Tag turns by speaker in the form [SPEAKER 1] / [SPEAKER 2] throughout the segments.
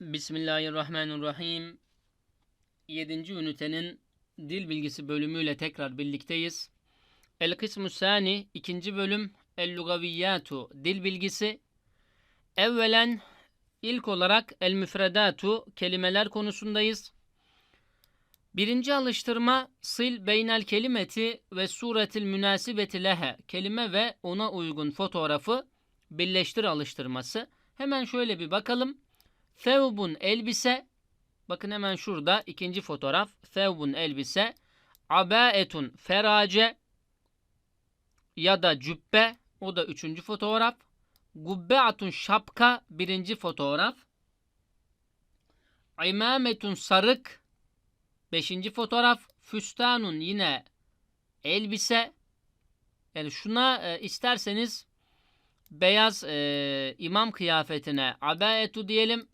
[SPEAKER 1] Bismillahirrahmanirrahim. 7. ünitenin dil bilgisi bölümüyle tekrar birlikteyiz. El kısmü sani ikinci bölüm El lugaviyyatu dil bilgisi. Evvelen ilk olarak el müfredatu kelimeler konusundayız. Birinci alıştırma sil beynel kelimeti ve suretil münasibeti lehe kelime ve ona uygun fotoğrafı birleştir alıştırması. Hemen şöyle bir bakalım. Thevbun elbise. Bakın hemen şurada ikinci fotoğraf. Thevbun elbise. Abaetun ferace ya da cübbe. O da üçüncü fotoğraf. Gubbeatun şapka birinci fotoğraf. İmametun sarık beşinci fotoğraf. Füstanun yine elbise. Yani şuna e, isterseniz beyaz e, imam kıyafetine abaetu diyelim.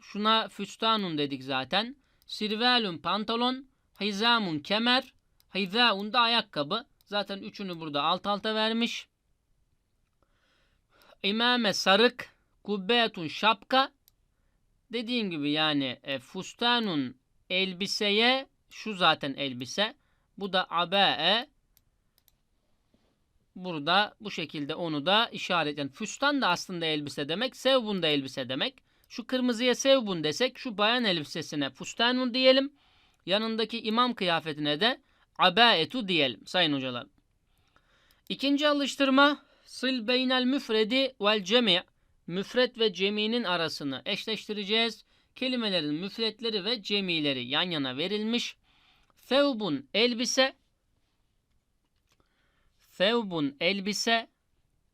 [SPEAKER 1] Şuna füstanun dedik zaten. Sirvelun pantolon. Hizamun kemer. Hizaun da ayakkabı. Zaten üçünü burada alt alta vermiş. İmame sarık. Kubbetun şapka. Dediğim gibi yani e, fustanun elbiseye şu zaten elbise. Bu da abae. Burada bu şekilde onu da işaret. Yani füstan da aslında elbise demek. Sevbun da elbise demek. Şu kırmızıya sevbun desek şu bayan elbisesine fustanun diyelim. Yanındaki imam kıyafetine de abaetu diyelim sayın hocalar. İkinci alıştırma sil beynel müfredi vel cemi' müfret ve ceminin arasını eşleştireceğiz. Kelimelerin müfretleri ve cemileri yan yana verilmiş. Fevbun elbise Fevbun elbise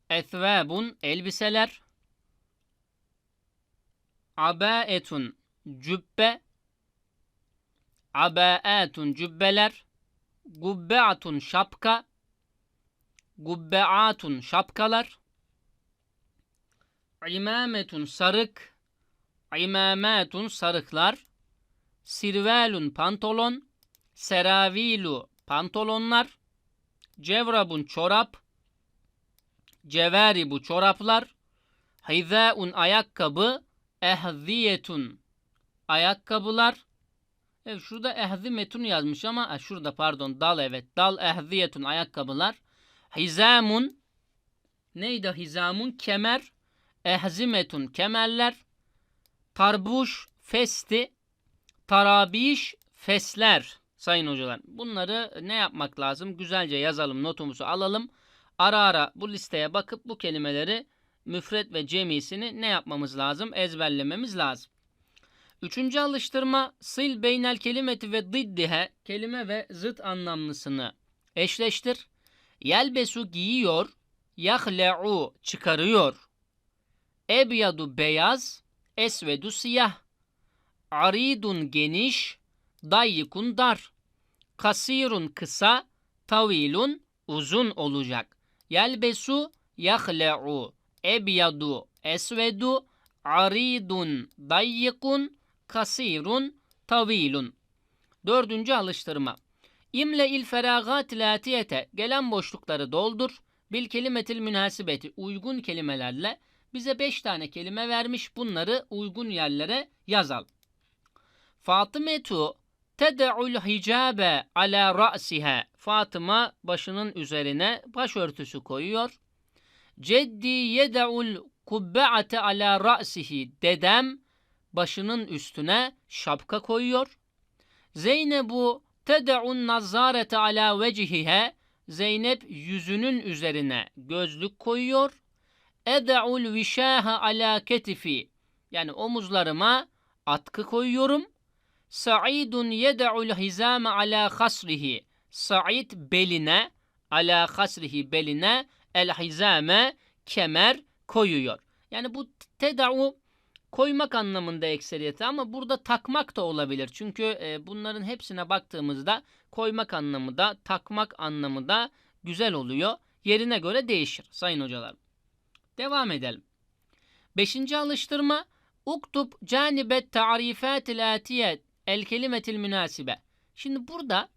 [SPEAKER 1] Ethvabun elbiseler Abaetun cübbe. Abaetun cübbeler. Gubbeatun şapka. Gubbeatun şapkalar. İmametun sarık. İmametun sarıklar. Sirvelun pantolon. Seravilu pantolonlar. Cevrabun çorap. Ceveribu çoraplar. Hizaun ayakkabı Ehziyetun. Ayakkabılar. Evet şurada ehzimetun yazmış ama e, şurada pardon dal evet dal ehziyetun ayakkabılar. Hizamun. Neydi hizamun? Kemer. Ehzimetun kemerler. Tarbuş festi. Tarabiş fesler sayın hocalar. Bunları ne yapmak lazım? Güzelce yazalım, notumuzu alalım. Ara ara bu listeye bakıp bu kelimeleri müfret ve cemisini ne yapmamız lazım? Ezberlememiz lazım. Üçüncü alıştırma sil beynel kelimeti ve diddihe kelime ve zıt anlamlısını eşleştir. Yelbesu giyiyor, yahle'u çıkarıyor. Ebyadu beyaz, esvedu siyah. Aridun geniş, dayyikun dar. Kasirun kısa, tavilun uzun olacak. Yelbesu yahle'u, ebyadu esvedu, aridun dayyikun, kasirun tavilun. Dördüncü alıştırma. İmle il feragat latiyete gelen boşlukları doldur. Bil kelimetil münasibeti uygun kelimelerle bize beş tane kelime vermiş. Bunları uygun yerlere yazalım. Fatımetu ted'ul hicabe ala ra'siha. Fatıma başının üzerine başörtüsü koyuyor. Ceddi yed'ul kubbe'ate ala ra'sihi. Dedem başının üstüne şapka koyuyor. Zeynebu ted'un nazzarete ala vecihihe. Zeynep yüzünün üzerine gözlük koyuyor. Ed'ul vişaha ala ketifi. Yani omuzlarıma atkı koyuyorum. Sa'idun yed'ul hizame ala hasrihi. Sa'id beline ala hasrihi beline el hizame kemer koyuyor. Yani bu teda'u koymak anlamında ekseriyeti ama burada takmak da olabilir. Çünkü e, bunların hepsine baktığımızda koymak anlamı da takmak anlamı da güzel oluyor. Yerine göre değişir sayın hocalar. Devam edelim. Beşinci alıştırma Uktub canibet ta'rifetil atiyet el kelimetil münasibe. Şimdi burada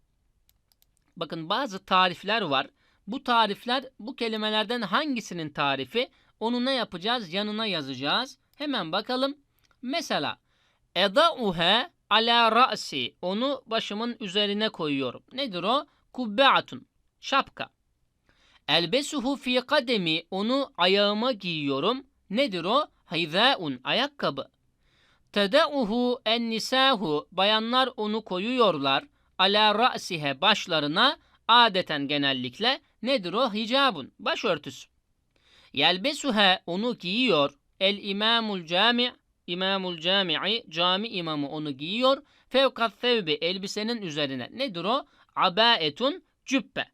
[SPEAKER 1] bakın bazı tarifler var. Bu tarifler bu kelimelerden hangisinin tarifi? Onu ne yapacağız? Yanına yazacağız. Hemen bakalım. Mesela Eda'uha ala ra'si. Onu başımın üzerine koyuyorum. Nedir o? Kubbe'atun. Şapka. Elbesuhu fi kademi. Onu ayağıma giyiyorum. Nedir o? Hizâun. Ayakkabı. Teda'uhu en nisahu. Bayanlar onu koyuyorlar. Ala ra'sihe başlarına. Adeten genellikle. Nedir o? Hicabun. Başörtüsü. Yelbesuha onu giyiyor. El imamul cami' İmamul cami'i cami imamı onu giyiyor. Fevkat fevbi elbisenin üzerine. Nedir o? Abaetun cübbe.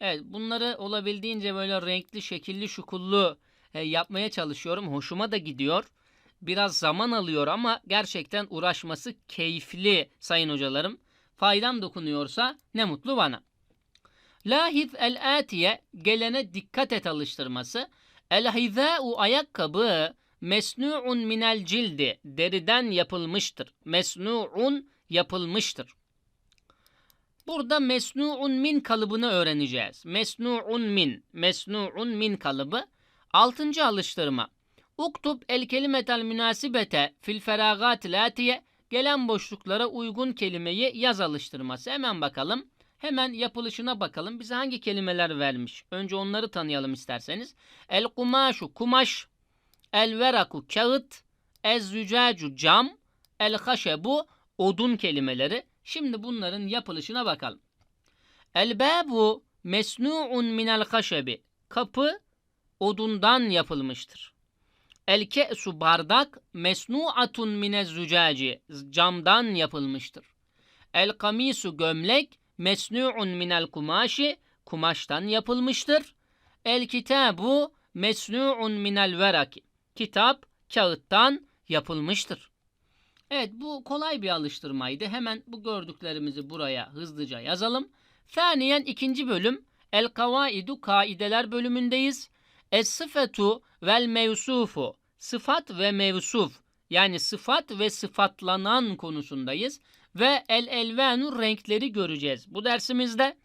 [SPEAKER 1] Evet bunları olabildiğince böyle renkli, şekilli, şukullu e, yapmaya çalışıyorum. Hoşuma da gidiyor. Biraz zaman alıyor ama gerçekten uğraşması keyifli sayın hocalarım. Faydam dokunuyorsa ne mutlu bana. Lahiz el-atiye gelene dikkat et alıştırması. El-hizâ'u ayakkabı mesnu'un minel cildi deriden yapılmıştır. Mesnu'un yapılmıştır. Burada mesnu'un min kalıbını öğreneceğiz. Mesnu'un min, mesnu'un min kalıbı. Altıncı alıştırma. Uktub el kelimetel münasibete fil feragatil atiye gelen boşluklara uygun kelimeyi yaz alıştırması. Hemen bakalım. Hemen yapılışına bakalım. Bize hangi kelimeler vermiş? Önce onları tanıyalım isterseniz. El kumaşu kumaş, el veraku kağıt, ez zücacu cam, el haşebu odun kelimeleri. Şimdi bunların yapılışına bakalım. El babu mesnu'un minel haşebi. Kapı odundan yapılmıştır. El ke'su bardak mesnu'atun mine zücaci. Camdan yapılmıştır. El kamisu gömlek mesnu'un minel kumaşi. Kumaştan yapılmıştır. El kitabu mesnu'un minel veraki. Kitap kağıttan yapılmıştır. Evet bu kolay bir alıştırmaydı. Hemen bu gördüklerimizi buraya hızlıca yazalım. Faniyen ikinci bölüm El kavaidu kaideler bölümündeyiz. Es sıfetu vel mevsufu sıfat ve mevsuf yani sıfat ve sıfatlanan konusundayız. Ve el elvenu renkleri göreceğiz bu dersimizde.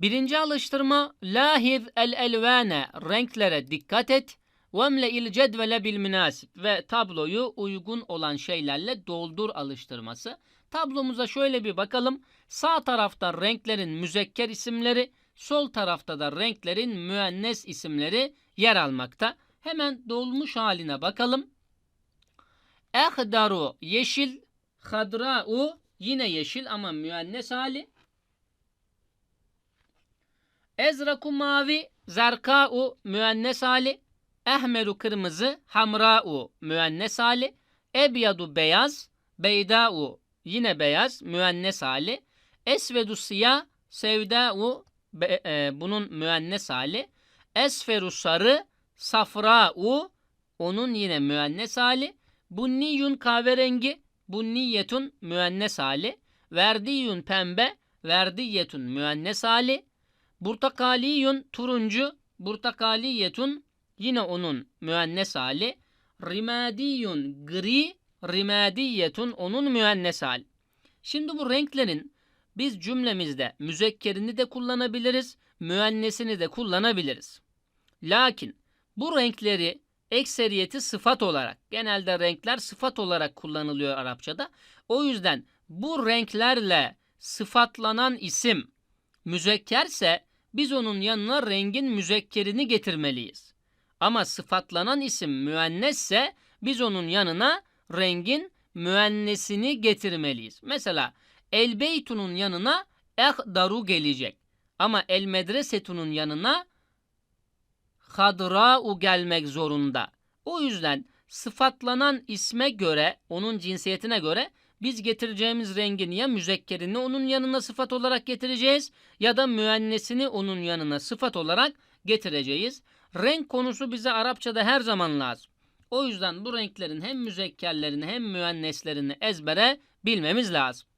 [SPEAKER 1] Birinci alıştırma lahiz el elvane renklere dikkat et. Vemle il cedvele bil münasip ve tabloyu uygun olan şeylerle doldur alıştırması. Tablomuza şöyle bir bakalım. Sağ tarafta renklerin müzekker isimleri, sol tarafta da renklerin müennes isimleri yer almakta. Hemen dolmuş haline bakalım. Ehdaru yeşil, hadra'u yine yeşil ama müennes hali. Ezraku mavi, zerka'u müennes hali. Ehmeru kırmızı, hamra'u müennes hali. Ebyadu beyaz, beyda'u yine beyaz müennes hali. Esvedu siyah, sevda'u be, e, bunun müennes hali. Esferu sarı, safra'u onun yine müennes hali. Bunniyun kahverengi, bunniyetun müennes hali. Verdiyun pembe, verdiyetun müennes hali. Burtakaliyun turuncu, burtakaliyetun yine onun müennes hali. Rimadiyun gri, rimadiyetun onun müennes hali. Şimdi bu renklerin biz cümlemizde müzekkerini de kullanabiliriz, müennesini de kullanabiliriz. Lakin bu renkleri ekseriyeti sıfat olarak, genelde renkler sıfat olarak kullanılıyor Arapçada. O yüzden bu renklerle sıfatlanan isim müzekkerse biz onun yanına rengin müzekkerini getirmeliyiz. Ama sıfatlanan isim müennesse biz onun yanına rengin müennesini getirmeliyiz. Mesela el beytunun yanına ehdaru gelecek. Ama el medresetunun yanına hadra'u gelmek zorunda. O yüzden sıfatlanan isme göre, onun cinsiyetine göre biz getireceğimiz rengin ya müzekkerini onun yanına sıfat olarak getireceğiz ya da müennesini onun yanına sıfat olarak getireceğiz. Renk konusu bize Arapçada her zaman lazım. O yüzden bu renklerin hem müzekkerlerini hem müenneslerini ezbere bilmemiz lazım.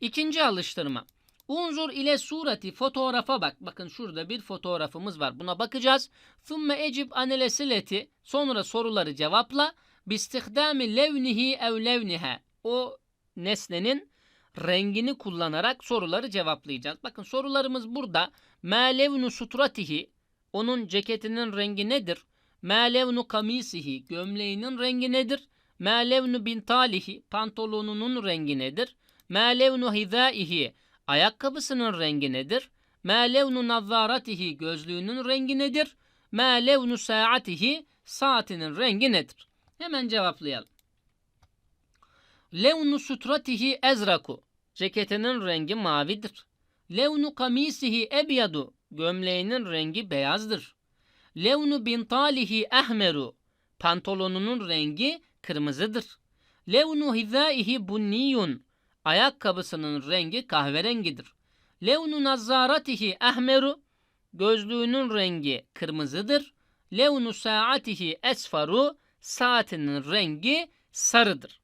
[SPEAKER 1] İkinci alıştırma. Unzur ile sureti fotoğrafa bak. Bakın şurada bir fotoğrafımız var. Buna bakacağız. Thumme ecib anelesileti. Sonra soruları cevapla. Bistihdami levnihi ev levnihe. O nesnenin rengini kullanarak soruları cevaplayacağız. Bakın sorularımız burada. Ma levnu sutratihi. Onun ceketinin rengi nedir? Ma levnu kamisihi. Gömleğinin rengi nedir? Ma levnu bintalihi pantolonunun rengi nedir? Ma levnu hizaihi ayakkabısının rengi nedir? Ma levnu nazzaratihi gözlüğünün rengi nedir? Ma levnu saatihi saatinin rengi nedir? Hemen cevaplayalım. Levnu sutratihi ezraku ceketinin rengi mavidir. Levnu kamisihi ebyadu gömleğinin rengi beyazdır. Levnu bintalihi ehmeru pantolonunun rengi kırmızıdır. Levnu hizaihi bunniyun ayakkabısının rengi kahverengidir. Levnu nazzaratihi ehmeru gözlüğünün rengi kırmızıdır. Levnu saatihi esfaru saatinin rengi sarıdır.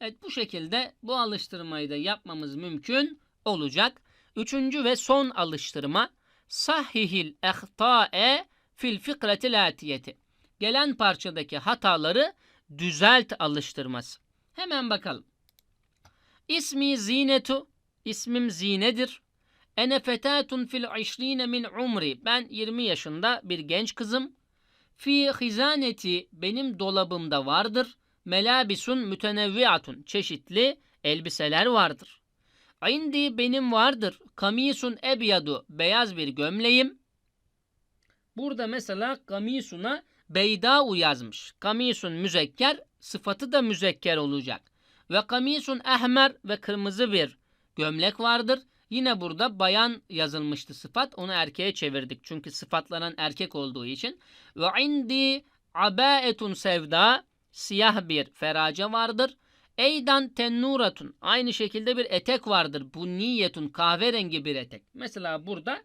[SPEAKER 1] Evet bu şekilde bu alıştırmayı da yapmamız mümkün olacak. Üçüncü ve son alıştırma sahihil ehta'e fil fikretil atiyeti. Gelen parçadaki hataları düzelt alıştırması. Hemen bakalım. İsmi zinetu. İsmim zinedir. Ene fetatun fil işrine min umri. Ben 20 yaşında bir genç kızım. Fi hizaneti benim dolabımda vardır. Melabisun mütenevviatun. Çeşitli elbiseler vardır. İndi benim vardır. Kamisun ebyadu. Beyaz bir gömleğim. Burada mesela kamisuna beyda'u yazmış. Kamisun müzekker, sıfatı da müzekker olacak. Ve kamisun ehmer ve kırmızı bir gömlek vardır. Yine burada bayan yazılmıştı sıfat. Onu erkeğe çevirdik. Çünkü sıfatlanan erkek olduğu için. Ve indi abaetun sevda siyah bir ferace vardır. Eydan tennuratun aynı şekilde bir etek vardır. Bunniyetun kahverengi bir etek. Mesela burada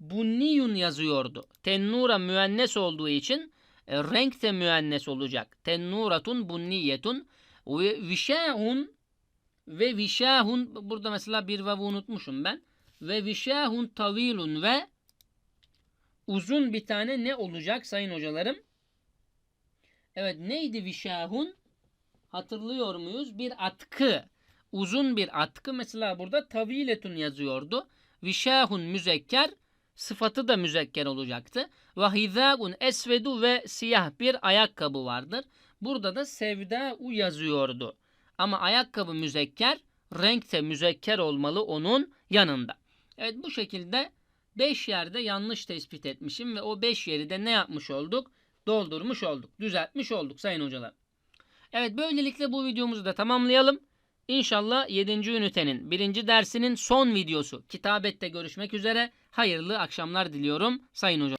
[SPEAKER 1] bunniyun yazıyordu. Tennura müennes olduğu için e, renk de müennes olacak. Tennuratun bunniyetun ve ve vişahun burada mesela bir vavu unutmuşum ben. Ve vişahun tavilun ve uzun bir tane ne olacak sayın hocalarım? Evet neydi vişahun? Hatırlıyor muyuz? Bir atkı. Uzun bir atkı. Mesela burada taviletun yazıyordu. Vişahun müzekker. Sıfatı da müzekker olacaktı. Ve hizâun esvedu ve siyah bir ayakkabı vardır. Burada da sevdâ'u yazıyordu. Ama ayakkabı müzekker, renk de müzekker olmalı onun yanında. Evet bu şekilde 5 yerde yanlış tespit etmişim ve o 5 yeri de ne yapmış olduk? Doldurmuş olduk, düzeltmiş olduk sayın hocalar. Evet böylelikle bu videomuzu da tamamlayalım. İnşallah 7. ünitenin 1. dersinin son videosu kitabette görüşmek üzere. Hayırlı akşamlar diliyorum sayın hocam.